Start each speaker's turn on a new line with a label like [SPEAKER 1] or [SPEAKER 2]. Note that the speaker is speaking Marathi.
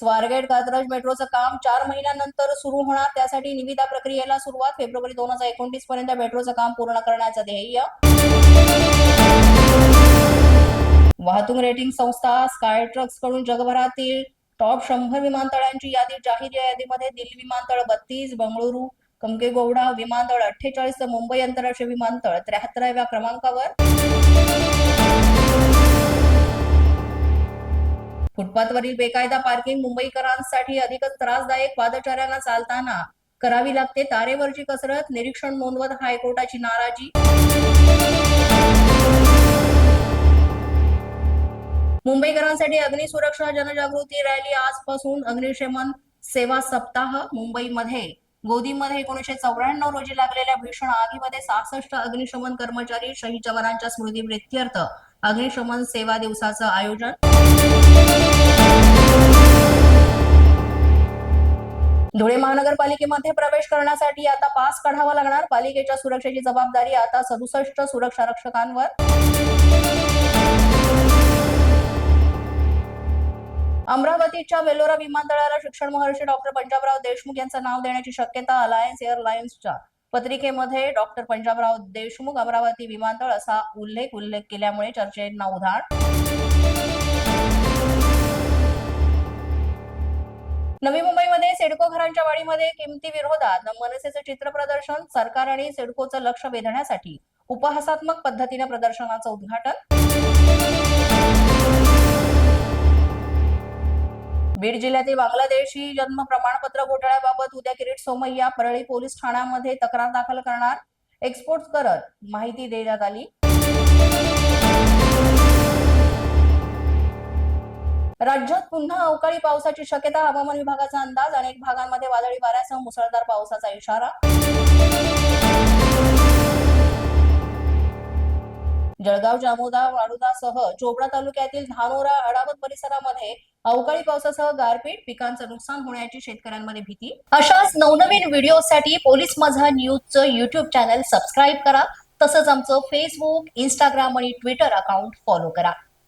[SPEAKER 1] स्वारगेट कात्रज मेट्रोचं काम चार महिन्यानंतर सुरू होणार. त्यासाठी निविदा प्रक्रियेला सुरुवात फेब्रुवारी दोन हजार एकोणतीस पर्यंत मेट्रोचं काम पूर्ण करण्याचं ध्येय. वाहतूक रेटिंग संस्था स्काय ट्रक्सकडून जगभरातील टॉप शंभर विमानतळांची यादी जाहीर. या यादीमध्ये दिल्ली विमानतळ बत्तीस बंगळुरू कंकेगौडा विमानतळ अठ्ठेचाळीस तर मुंबई आंतरराष्ट्रीय विमानतळ त्र्याहत्तराव्या क्रमांकावर. फुटपाथवरील बेकायदा पार्किंग मुंबईकरांसाठी अधिकच त्रासदायक पादचाऱ्यांना चालताना करावी लागते तारेवरची कसरत निरीक्षण नोंदवत हायकोर्टाची नाराजी. मुंबईकरांसाठी अग्निसुरक्षा जनजागृती रॅली आजपासून अग्निशमन सेवा सप्ताह मुंबईमध्ये. गोदीमध्ये एकोणीशे चौऱ्याण्णव रोजी लागलेल्या भीषण आगीमध्ये सहासष्ट अग्निशमन कर्मचारी शहीद जवानांच्या स्मृतीप्रित्यर्थ. अग्निशमन सेवा दिवसाचं आयोजन. धुळे महानगरपालिकेमध्ये प्रवेश करण्यासाठी आता पास काढावा लागणार. पालिकेच्या सुरक्षेची जबाबदारी आता सदुसष्ट सुरक्षा रक्षकांवर. अमरावतीच्या वेलोरा विमानतळाला शिक्षण महर्षी डॉक्टर पंजाबराव देशमुख यांचं नाव देण्याची शक्यता अलायन्स एअरलाइन्सच्या पत्रिकेमध्ये डॉक्टर पंजाबराव देशमुख अमरावती विमानतळ असा उल्लेख उल्लेख केल्यामुळे चर्चेंना उधाण. नवी मुंबई सिडको घरांच्या वाढीमध्ये किमती विरोधात मनसेचं चित्र प्रदर्शन सरकार आणि सिडकोचं लक्ष वेधण्यासाठी उपहासात्मक पद्धतीने प्रदर्शनाचं उद्घाटन. बीड जिल्ह्यातील बांगलादेशी जन्म प्रमाणपत्र घोटाळ्याबाबत उद्या किरीट सोमय्या परळी पोलीस ठाण्यामध्ये तक्रार दाखल करणार. एक्सपोर्ट करत माहिती देण्यात आली. राज्यात पुन्हा अवकाळी पावसाची शक्यता हवामान विभागाचा अंदाज. अनेक भागांमध्ये वादळी वाऱ्यासह मुसळधार पावसाचा इशारा. जळगाव जामोदा वाडुदासह चोपडा तालुक्यातील धानोरा अडावत परिसरामध्ये अवकाळी पावसासह गारपीट पिकांचं नुकसान होण्याची शेतकऱ्यांमध्ये भीती. अशाच नवनवीन व्हिडिओसाठी पोलीस माझा न्यूजचं युट्यूब चॅनल सबस्क्राईब करा. तसंच आमचं फेसबुक इंस्टाग्राम आणि ट्विटर अकाउंट फॉलो करा.